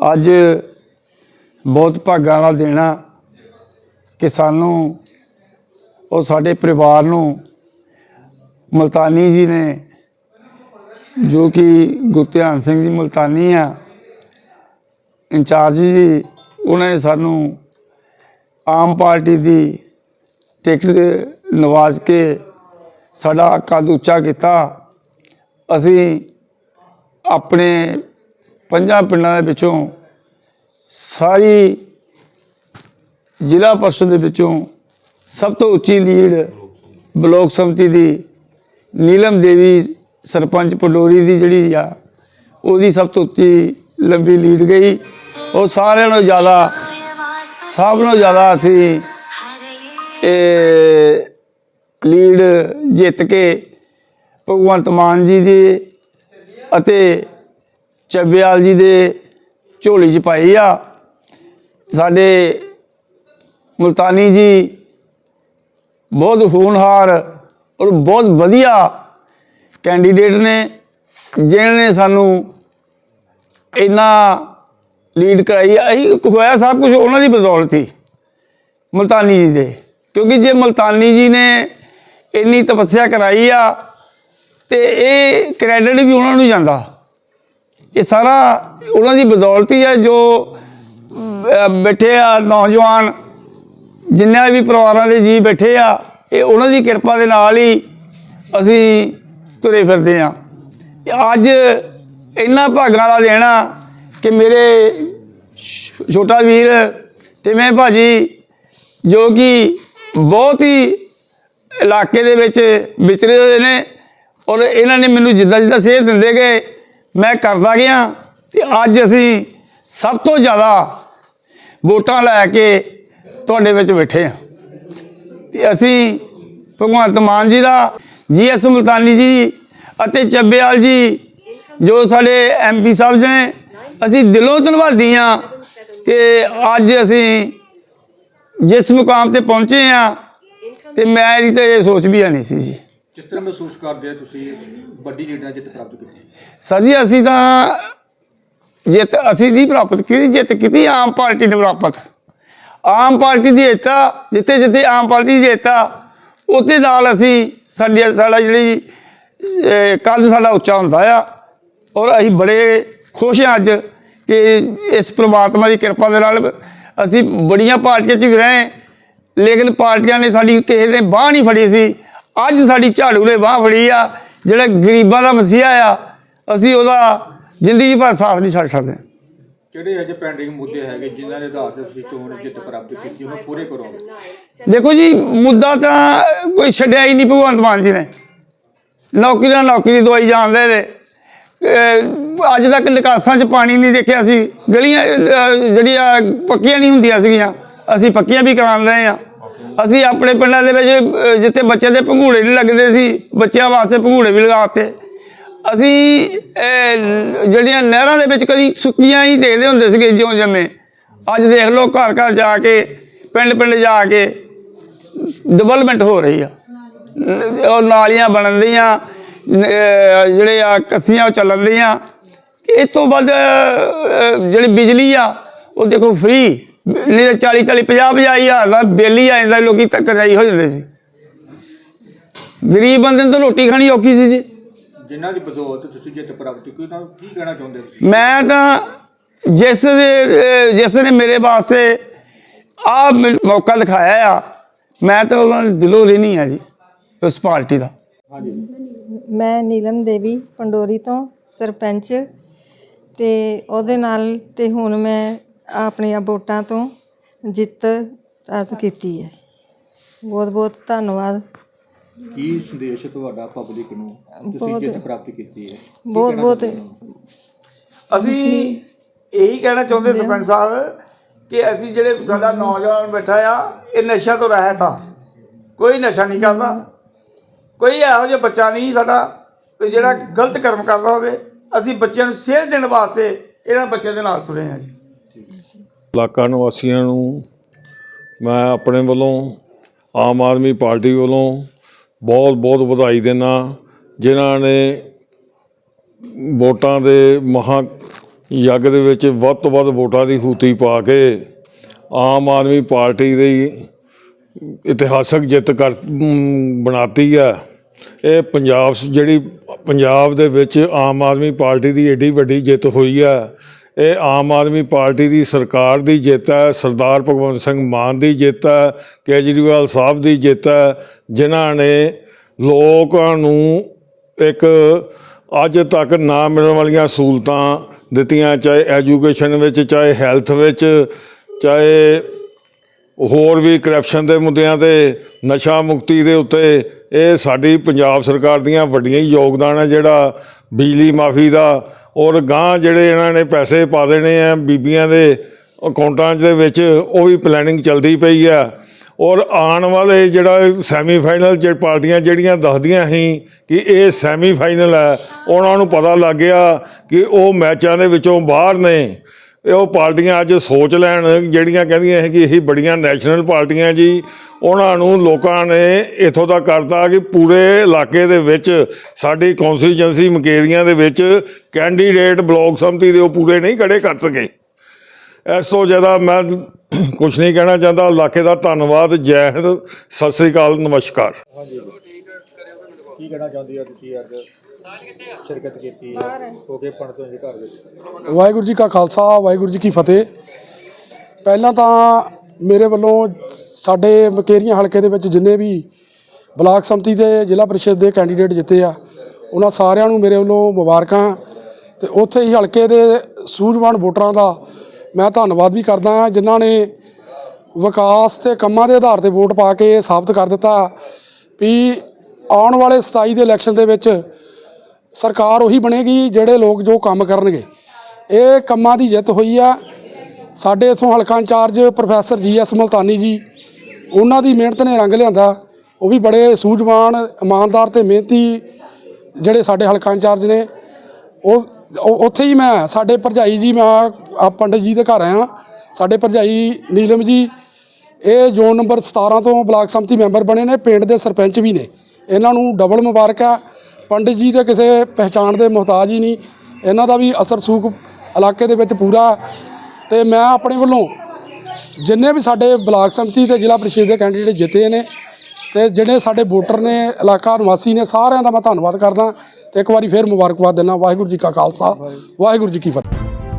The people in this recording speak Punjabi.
ਅੱਜ ਬਹੁਤ ਭਾਗਾਂ ਨਾਲ ਦੇਣਾ ਕਿ ਸਾਨੂੰ ਉਹ ਸਾਡੇ ਪਰਿਵਾਰ ਨੂੰ ਮਲਤਾਨੀ ਜੀ ਨੇ, ਜੋ ਕਿ ਗੁਰਧਿਆਨ ਸਿੰਘ ਜੀ ਮਲਤਾਨੀ ਆ, ਇੰਚਾਰਜ ਜੀ, ਉਹਨਾਂ ਨੇ ਸਾਨੂੰ ਆਮ ਪਾਰਟੀ ਦੀ ਟਿਕਟ ਨਵਾਜ਼ ਕੇ ਸਾਡਾ ਕੱਦ ਉੱਚਾ ਕੀਤਾ। ਅਸੀਂ ਆਪਣੇ ਪੰਜਾਂ ਪਿੰਡਾਂ ਦੇ ਵਿੱਚੋਂ ਸਾਰੀ ਜ਼ਿਲ੍ਹਾ ਪਰਿਸ਼ਦ ਦੇ ਵਿੱਚੋਂ ਸਭ ਤੋਂ ਉੱਚੀ ਲੀਡ ਬਲਾਕ ਸੰਮਤੀ ਦੀ ਨੀਲਮ ਦੇਵੀ ਸਰਪੰਚ ਪਡੋਰੀ ਦੀ ਜਿਹੜੀ ਆ, ਉਹਦੀ ਸਭ ਤੋਂ ਉੱਚੀ ਲੰਬੀ ਲੀਡ ਗਈ। ਉਹ ਸਾਰਿਆਂ ਨਾਲੋਂ ਜ਼ਿਆਦਾ, ਸਭ ਨਾਲੋਂ ਜ਼ਿਆਦਾ ਅਸੀਂ ਇਹ ਲੀਡ ਜਿੱਤ ਕੇ ਭਗਵੰਤ ਮਾਨ ਜੀ ਦੀ ਅਤੇ ਚੱਬਿਆਲ ਜੀ ਦੇ ਝੋਲੀ 'ਚ ਪਾਈ ਆ। ਸਾਡੇ ਮੁਲਤਾਨੀ ਜੀ ਬਹੁਤ ਹੋਣਹਾਰ ਔਰ ਬਹੁਤ ਵਧੀਆ ਕੈਂਡੀਡੇਟ ਨੇ ਜਿਨ੍ਹਾਂ ਨੇ ਸਾਨੂੰ ਇੰਨਾ ਲੀਡ ਕਰਾਈ ਅਸੀਂ ਹੋਇਆ ਸਭ ਕੁਝ ਉਹਨਾਂ ਦੀ ਬਦੌਲਤ ਹੀ ਮੁਲਤਾਨੀ ਜੀ ਦੇ। ਕਿਉਂਕਿ ਜੇ ਮੁਲਤਾਨੀ ਜੀ ਨੇ ਇੰਨੀ ਤਪੱਸਿਆ ਕਰਾਈ ਆ ਤੇ ਇਹ ਕ੍ਰੈਡਿਟ ਵੀ ਉਹਨਾਂ ਨੂੰ ਜਾਂਦਾ। ਇਹ ਸਾਰਾ ਉਹਨਾਂ ਦੀ ਬਦੌਲਤੀ ਹੀ ਹੈ ਜੋ ਬੈਠੇ ਆ ਨੌਜਵਾਨ ਜਿੰਨੇ ਵੀ ਪਰਿਵਾਰਾਂ ਦੇ ਜੀ ਬੈਠੇ ਆ, ਇਹ ਉਹਨਾਂ ਦੀ ਕਿਰਪਾ ਦੇ ਨਾਲ ਹੀ ਅਸੀਂ ਤੁਰੇ ਫਿਰਦੇ ਆ ਅੱਜ ਇੰਨਾ ਭਾਗਾਂ ਦਾ ਦੇਣਾ ਕਿ ਮੇਰੇ ਛੋਟਾ ਵੀਰ ਟਿਵੇਂ ਭਾਜੀ, ਜੋ ਕਿ ਬਹੁਤ ਹੀ ਇਲਾਕੇ ਦੇ ਵਿੱਚ ਵਿਚਰੇ ਹੋਏ ਨੇ ਔਰ ਇਹਨਾਂ ਨੇ ਮੈਨੂੰ ਜਿੱਦਾਂ ਜਿੱਦਾਂ ਸੇਧ ਦਿੰਦੇ ਗਏ ਮੈਂ ਕਰਦਾ ਗਿਆ ਤੇ ਅੱਜ ਅਸੀਂ ਸਭ ਤੋਂ ਜ਼ਿਆਦਾ ਵੋਟਾਂ ਲੈ ਕੇ ਤੁਹਾਡੇ ਵਿੱਚ ਬੈਠੇ ਆ ਤੇ ਅਸੀਂ ਭਗਵੰਤ ਮਾਨ ਜੀ ਦਾ ਜੀਐਸ ਮੁਲਤਾਨੀ ਜੀ ਅਤੇ ਚੱਬੇਵਾਲ ਜੀ, ਜੋ ਸਾਡੇ ਐਮਪੀ ਸਾਹਿਬ ਨੇ, ਅਸੀਂ ਦਿਲੋਂ ਧੰਨਵਾਦੀ ਆ ਕਿ ਅੱਜ ਅਸੀਂ ਜਿਸ ਮੁਕਾਮ ਤੇ ਪਹੁੰਚੇ ਆ ਤੇ ਮੈਂ ਤਾਂ ਇਹ ਸੋਚ ਵੀ ਨਹੀਂ ਸੀ ਜੀ। ਕਿਸ ਤਰ੍ਹਾਂ ਮਹਿਸੂਸ ਕਰਦੇ ਹੋ ਤੁਸੀਂ ਇਸ ਵੱਡੀ ਲੀਡ ਜਿੱਤ ਪ੍ਰਾਪਤ ਕੀਤੀ? ਸਰ ਜੀ ਅਸੀਂ ਤਾਂ ਜਿੱਤ ਅਸੀਂ ਨਹੀਂ ਪ੍ਰਾਪਤ ਕੀਤੀ ਜਿੱਤ ਕੀਤੀ ਆਮ ਪਾਰਟੀ ਨੇ ਪ੍ਰਾਪਤ। ਆਮ ਪਾਰਟੀ ਦੀ ਜਿੱਤਾ ਜਿੱਥੇ ਜਿੱਥੇ ਆਮ ਪਾਰਟੀ ਦੀ ਜਿੱਤਾ ਉਹਦੇ ਨਾਲ ਅਸੀਂ ਸਾਡੀ ਸਾਡਾ ਜਿਹੜੀ ਅਹ, ਸਾਡਾ ਉੱਚਾ ਹੁੰਦਾ ਆ। ਔਰ ਅਸੀਂ ਬੜੇ ਖੁਸ਼ ਹਾਂ ਅੱਜ ਕਿ ਇਸ ਪ੍ਰਮਾਤਮਾ ਦੀ ਕਿਰਪਾ ਦੇ ਨਾਲ ਅਸੀਂ ਬੜੀਆਂ ਪਾਰਟੀਆਂ 'ਚ ਵੀ ਰਹੇ ਲੇਕਿਨ ਪਾਰਟੀਆਂ ਨੇ ਸਾਡੀ ਕਿਸੇ ਨੇ ਬਾਹ ਨਹੀਂ ਫੜੀ ਸੀ। ਅੱਜ ਸਾਡੀ ਝਾੜੂ ਨੇ ਬਾਹ ਫੜੀ ਆ ਜਿਹੜਾ ਗਰੀਬਾਂ ਦਾ ਮਸੀਹਾ ਆ ਅਸੀਂ ਉਹਦਾ ਜ਼ਿੰਦਗੀ ਭਰ ਸਾਥ ਨਹੀਂ ਛੱਡ ਸਕਦੇ। ਕਿਹੜੇ ਅਜੇ ਪੈਂਡਿੰਗ ਮੁੱਦੇ ਹੈਗੇ ਜਿਨ੍ਹਾਂ ਦੇ ਆਧਾਰ ਤੇ ਤੁਸੀਂ ਚੋਣ ਜਿੱਤ ਪ੍ਰਾਪਤ ਕੀਤੀ ਉਹਨੂੰ ਪੂਰੇ ਕਰੋਗੇ? ਦੇਖੋ ਜੀ ਮੁੱਦਾ ਤਾਂ ਕੋਈ ਛੱਡਿਆ ਹੀ ਨਹੀਂ ਭਗਵੰਤ ਮਾਨ ਜੀ ਨੇ। ਨੌਕਰੀ ਨਾਲ ਨੌਕਰੀ ਦਵਾਈ ਜਾਂਦੇ ਨੇ ਅੱਜ ਤੱਕ ਨਿਕਾਸਾਂ 'ਚ ਪਾਣੀ ਨਹੀਂ ਦੇਖਿਆ ਸੀ ਗਲੀਆਂ ਜਿਹੜੀਆਂ ਪੱਕੀਆਂ ਨਹੀਂ ਹੁੰਦੀਆਂ ਸੀਗੀਆਂ ਅਸੀਂ ਪੱਕੀਆਂ ਵੀ ਕਰਾ ਰਹੇ ਆ ਅਸੀਂ ਆਪਣੇ ਪਿੰਡਾਂ ਦੇ ਵਿੱਚ ਅਹ, ਜਿੱਥੇ ਬੱਚਿਆਂ ਦੇ ਭੰਗੂੜੇ ਨਹੀਂ ਲੱਗਦੇ ਸੀ ਬੱਚਿਆਂ ਵਾਸਤੇ ਭੰਗੂੜੇ ਵੀ ਲਗਾਤੇ। ਅਸੀਂ ਅਹ, ਜਿਹੜੀਆਂ ਨਹਿਰਾਂ ਦੇ ਵਿੱਚ ਕਦੀ ਸੁੱਕੀਆਂ ਹੀ ਦੇਖਦੇ ਹੁੰਦੇ ਸੀਗੇ ਜਿਉਂ ਜੰਮੇ। ਅੱਜ ਦੇਖ ਲਓ ਘਰ ਘਰ ਜਾ ਕੇ ਪਿੰਡ ਪਿੰਡ ਜਾ ਕੇ ਡਿਵੈਲਪਮੈਂਟ ਹੋ ਰਹੀ ਆ। ਨ- ਉਹ ਨਾਲੀਆਂ ਬਣਨ ਦੀਆਂ ਨ- ਅਹ ਜਿਹੜੇ ਆ ਕੱਸੀਆਂ ਉਹ ਚੱਲਣ ਦੀਆਂ। ਇਹ ਤੋਂ ਬਾਅਦ ਅਹ, ਜਿਹੜੀ ਬਿਜਲੀ ਆ ਉਹ ਦੇਖੋ ਫ੍ਰੀ ਨਹੀਂ ਤਾਂ 40 40 50 50 ਹਜ਼ਾਰ ਦਾ ਬਿੱਲ ਹੀ ਆ ਜਾਂਦਾ ਲੋਕੀ ਤੱਕ ਜਾਈ ਹੋ ਜਾਂਦੇ ਸੀ। ਗਰੀਬ ਬੰਦੇ ਨੂੰ ਤਾਂ ਰੋਟੀ ਖਾਣੀ ਔਖੀ ਸੀ ਜੀ। ਜਿਨ੍ਹਾਂ ਦੀ ਬਦੌਲਤ ਤੁਸੀਂ ਜਿੱਤ ਪ੍ਰਾਪਤ ਕੀਤੀ ਤਾਂ ਕੀ ਕਹਿਣਾ ਚਾਹੁੰਦੇ ਤੁਸੀਂ? ਮੈਂ ਤਾਂ ਜਿਸ ਨੇ ਮੇਰੇ ਵਾਸਤੇ ਆ ਮੌਕਾ ਦਿਖਾਇਆ ਆ ਮੈਂ ਤਾਂ ਉਹਨਾਂ ਦੇ ਦਿਲੋਂ ਰਹਿਣੀ ਆ ਜੀ ਉਸ ਪਾਰਟੀ ਦਾ। ਹਾਂਜੀ। ਮੈਂ ਨੀਲਮ ਦੇਵੀ ਪੰਡੋਰੀ ਤੋਂ ਸਰਪੰਚ ਤੇ ਉਹਦੇ ਨਾਲ ਤੇ ਹੁਣ ਮੈਂ ਆਪਣੀਆਂ ਵੋਟਾਂ ਤੋਂ ਜਿੱਤ ਪ੍ਰਾਪਤ ਕੀਤੀ ਹੈ। ਬਹੁਤ ਬਹੁਤ ਧੰਨਵਾਦ। ਕੀ ਸੰਦੇਸ਼ ਹੈ ਤੁਹਾਡਾ ਪਬਲਿਕ ਨੂੰ? ਤੁਸੀਂ ਬਹੁਤ- ਜਿੱਤ ਪ੍ਰਾਪਤ ਕੀਤੀ ਹੈ। ਕੀ ਬਹੁਤ ਕਹਿਣਾ ਬਹੁਤ ਚਾਹੁੰਦੇ ਹੋ? ਅਸੀਂ ਇਹੀ ਕਹਿਣਾ ਚਾਹੁੰਦੇ ਸਰਪੰਚ ਸਾਹਿਬ ਕਿ ਅਸੀਂ ਜਿਹੜੇ ਸਾਡਾ ਨੌਜਵਾਨ ਬੈਠਾ ਆ ਇਹ ਨਸ਼ਾ ਤੋਂ ਰਹਿਤ ਆ। ਕੋਈ ਨਸ਼ਾ ਨਹੀਂ ਕਰਦਾ। ਕੋਈ ਇਹੋ ਜਿਹਾ ਬੱਚਾ ਨਹੀਂ ਸਾਡਾ ਕਿ ਜਿਹੜਾ ਗਲਤ ਕਰਮ ਕਰਦਾ ਹੋਵੇ। ਅਸੀਂ ਬੱਚਿਆਂ ਨੂੰ ਸੇਧ ਦੇਣ ਵਾਸਤੇ ਇਹਨਾਂ ਬੱਚਿਆਂ ਦੇ ਨਾਲ ਤੁਰੇ ਆ ਜੀ। ਇਲਾਕਾ ਨਿਵਾਸੀਆਂ ਨੂੰ ਮੈਂ ਆਪਣੇ ਵੱਲੋਂ ਆਮ ਆਦਮੀ ਪਾਰਟੀ ਵੱਲੋਂ ਬਹੁਤ ਬਹੁਤ ਵਧਾਈ ਦਿੰਦਾ ਜਿਨ੍ਹਾਂ ਨੇ ਵੋਟਾਂ ਦੇ ਮਹਾਂ ਯੱਗ ਦੇ ਵਿੱਚ ਵੱਧ ਤੋਂ ਵੱਧ ਵੋਟਾਂ ਦੀ ਹੂਤੀ ਪਾ ਕੇ ਆਮ ਆਦਮੀ ਪਾਰਟੀ ਦੀ ਇਤਿਹਾਸਕ ਜਿੱਤ ਕਰ ਬਣਾਤੀ ਹੈ। ਇਹ ਪੰਜਾਬ ਜਿਹੜੀ ਪੰਜਾਬ ਦੇ ਵਿੱਚ ਆਮ ਆਦਮੀ ਪਾਰਟੀ ਦੀ ਏਡੀ ਵੱਡੀ ਜਿੱਤ ਹੋਈ ਹੈ। ਇਹ ਆਮ ਆਦਮੀ ਪਾਰਟੀ ਦੀ ਸਰਕਾਰ ਦੀ ਜਿੱਤ ਹੈ, ਸਰਦਾਰ ਭਗਵੰਤ ਸਿੰਘ ਮਾਨ ਦੀ ਜਿੱਤ ਹੈ, ਕੇਜਰੀਵਾਲ ਸਾਹਿਬ ਦੀ ਜਿੱਤ ਹੈ, ਜਿਨ੍ਹਾਂ ਨੇ ਲੋਕਾਂ ਨੂੰ ਇੱਕ ਅੱਜ ਤੱਕ ਨਾ ਮਿਲਣ ਵਾਲੀਆਂ ਸਹੂਲਤਾਂ ਦਿੱਤੀਆਂ, ਚਾਹੇ ਐਜੂਕੇਸ਼ਨ ਵਿੱਚ, ਚਾਹੇ ਹੈਲਥ ਵਿੱਚ, ਚਾਹੇ ਹੋਰ ਵੀ ਕਰਪਸ਼ਨ ਦੇ ਮੁੱਦਿਆਂ ਤੇ, ਨਸ਼ਾ ਮੁਕਤੀ ਦੇ ਉੱਤੇ, ਇਹ ਸਾਡੀ ਪੰਜਾਬ ਸਰਕਾਰ ਦੀਆਂ ਵੱਡੀਆਂ ਯੋਗਦਾਨ ਹੈ, ਜਿਹੜਾ ਬਿਜਲੀ ਮਾਫੀ ਦਾ ਔਰ ਗਾਂ ਜਿਹੜੇ ਇਹਨਾਂ ਨੇ ਪੈਸੇ ਪਾ ਦੇਣੇ ਆ ਬੀਬੀਆਂ ਦੇ ਅਕਾਊਂਟਾਂ ਦੇ ਵਿੱਚ, ਉਹ ਵੀ ਪਲੈਨਿੰਗ ਚੱਲਦੀ ਪਈ ਆ। ਔਰ ਆਉਣ ਵਾਲੇ ਜਿਹੜਾ ਸੈਮੀਫਾਈਨਲ ਚ ਪਾਰਟੀਆਂ ਜਿਹੜੀਆਂ ਦੱਸਦੀਆਂ ਸੀ ਕਿ ਇਹ ਸੈਮੀਫਾਈਨਲ ਹੈ ਉਹਨਾਂ ਨੂੰ ਪਤਾ ਲੱਗ ਗਿਆ ਕਿ ਉਹ ਮੈਚਾਂ ਦੇ ਵਿੱਚੋਂ ਬਾਹਰ ਨੇ। ਇਹ ਉਹ ਪਾਰਟੀਆਂ ਅੱਜ ਸੋਚ ਲੈਣ, ਜਿਹੜੀਆਂ ਕਹਿੰਦੀਆਂ ਹੈ ਕਿ ਇਹ ਬੜੀਆਂ ਨੈਸ਼ਨਲ ਪਾਰਟੀਆਂ ਜੀ, ਉਹਨਾਂ ਨੂੰ ਲੋਕਾਂ ਨੇ ਇਥੋਂ ਤੱਕ ਕਰਤਾ ਕਿ ਪੂਰੇ ਇਲਾਕੇ ਦੇ ਵਿੱਚ, ਸਾਡੀ ਕੌਂਸਟੀਚੁਐਂਸੀ ਮਕੇਰੀਆਂ ਦੇ ਵਿੱਚ ਕੈਂਡੀਡੇਟ ਬਲਾਕ ਸੰਮਤੀ ਦੇ ਉਹ ਪੂਰੇ ਨਹੀਂ ਖੜੇ ਕਰ ਸਕੇ। ਇਸ ਤੋਂ ਜ਼ਿਆਦਾ ਮੈਂ ਕੁਝ ਨਹੀਂ ਕਹਿਣਾ ਚਾਹੁੰਦਾ, ਇਲਾਕੇ ਦਾ ਧੰਨਵਾਦ, ਜੈ ਹਿੰਦ, ਸਤਿ ਸ੍ਰੀ ਅਕਾਲ, ਨਮਸਕਾਰ। ਕੀ ਕਹਿਣਾ ਚਾਹੁੰਦੀ ਆ ਤੁਸੀਂ ਅੱਜ? ਸ਼ਿਰਕਤ ਕੀਤੀ ਹੈ ਹੋ। ਕੇ ਪੰਡਤੋਂ ਦੇ ਘਰ ਵਿੱਚ। ਵਾਹਿਗੁਰੂ ਜੀ ਕਾ ਖਾਲਸਾ ਵਾਹਿਗੁਰੂ ਜੀ ਕੀ ਫਤਿਹ। ਪਹਿਲਾਂ ਤਾਂ ਮੇਰੇ ਵੱਲੋਂ ਸਾਡੇ ਮਕੇਰੀਆਂ ਹਲਕੇ ਦੇ ਵਿੱਚ ਜਿੰਨੇ ਵੀ ਬਲਾਕ ਸੰਮਤੀ ਦੇ ਜ਼ਿਲ੍ਹਾ ਪ੍ਰੀਸ਼ਦ ਦੇ ਕੈਂਡੀਡੇਟ ਜਿੱਤੇ ਆ ਉਹਨਾਂ ਸਾਰਿਆਂ ਨੂੰ ਮੇਰੇ ਵੱਲੋਂ ਮੁਬਾਰਕਾਂ। ਤੇ ਉੱਥੇ ਹੀ ਹਲਕੇ ਦੇ ਸੂਝਵਾਨ ਵੋਟਰਾਂ ਦਾ ਮੈਂ ਧੰਨਵਾਦ ਵੀ ਕਰਦਾ ਹਾਂ ਜਿਨ੍ਹਾਂ ਨੇ ਵਿਕਾਸ ਤੇ ਕੰਮਾਂ ਦੇ ਆਧਾਰ ਤੇ ਵੋਟ ਪਾ ਕੇ ਸਾਬਤ ਕਰ ਦਿੱਤਾ ਵੀ ਆਉਣ ਵਾਲੇ 27 ਦੇ ਇਲੈਕਸ਼ਨ ਦੇ ਵਿੱਚ ਸਰਕਾਰ ਉਹੀ ਬਣੇਗੀ ਜਿਹੜੇ ਲੋਕ ਜੋ ਕੰਮ ਕਰਨਗੇ। ਇਹ ਕੰਮਾਂ ਦੀ ਜਿੱਤ ਹੋਈ ਆ। ਸਾਡੇ ਇਥੋਂ ਹਲਕਾ incharge professor G S Maltani ji, ਉਹਨਾਂ ਦੀ ਮਿਹਨਤ ਨੇ ਰੰਗ ਲਿਆਂਦਾ। ਉਹ ਵੀ ਬੜੇ ਸੂਝਵਾਨ, ਇਮਾਨਦਾਰ ਤੇ ਮਿਹਨਤੀ ਜਿਹੜੇ ਸਾਡੇ ਹਲਕਾ ਇੰਚਾਰਜ ਨੇ। ਉਹ ਉੱਥੇ ਹੀ ਮੈਂ, ਸਾਡੇ ਭਰਜਾਈ ਜੀ, ਮੈਂ ਆ ਪੰਡਿਤ ਜੀ ਦੇ ਘਰ ਆਇਆ। ਸਾਡੇ ਭਰਜਾਈ ਨੀਲਮ ਜੀ ਇਹ ਜ਼ੋਨ ਨੰਬਰ 17 ਤੋਂ ਬਲਾਕ ਸੰਮਤੀ ਮੈਂਬਰ ਬਣੇ ਨੇ, ਪਿੰਡ ਦੇ ਸਰਪੰਚ ਵੀ ਨੇ। ਇਹਨਾਂ ਨੂੰ ਡਬਲ ਮੁਬਾਰਕ ਆ। ਪੰਡਿਤ ਜੀ ਦੇ ਕਿਸੇ ਪਹਿਚਾਣ ਦੇ ਮੁਹਤਾਜ ਹੀ ਨਹੀਂ। ਇਹਨਾਂ ਦਾ ਵੀ ਅਸਰ ਸੂਕ ਇਲਾਕੇ ਦੇ ਵਿੱਚ ਪੂਰਾ। ਤੇ ਮੈਂ ਆਪਣੇ ਵੱਲੋਂ ਜਿੰਨੇ ਵੀ ਸਾਡੇ ਬਲਾਕ ਸੰਮਤੀ ਤੇ ਜ਼ਿਲ੍ਹਾ ਪ੍ਰੀਸ਼ਦ ਦੇ ਕੈਂਡੀਡੇਟ ਜਿੱਤੇ ਨੇ ਤੇ ਜਿਹੜੇ ਸਾਡੇ ਵੋਟਰ ਨੇ, ਇਲਾਕਾ ਨਿਵਾਸੀ ਨੇ, ਸਾਰਿਆਂ ਦਾ ਮੈਂ ਧੰਨਵਾਦ ਕਰਦਾ। ਤੇ ਇੱਕ ਵਾਰੀ ਫੇਰ ਮੁਬਾਰਕਬਾਦ ਦਿੰਦਾ। ਵਾਹਿਗੁਰੂ ਜੀ ਕਾ ਖਾਲਸਾ। ਵਾਹਿਗੁਰੂ ਜੀ ਕੀ ਫਤਿਹ।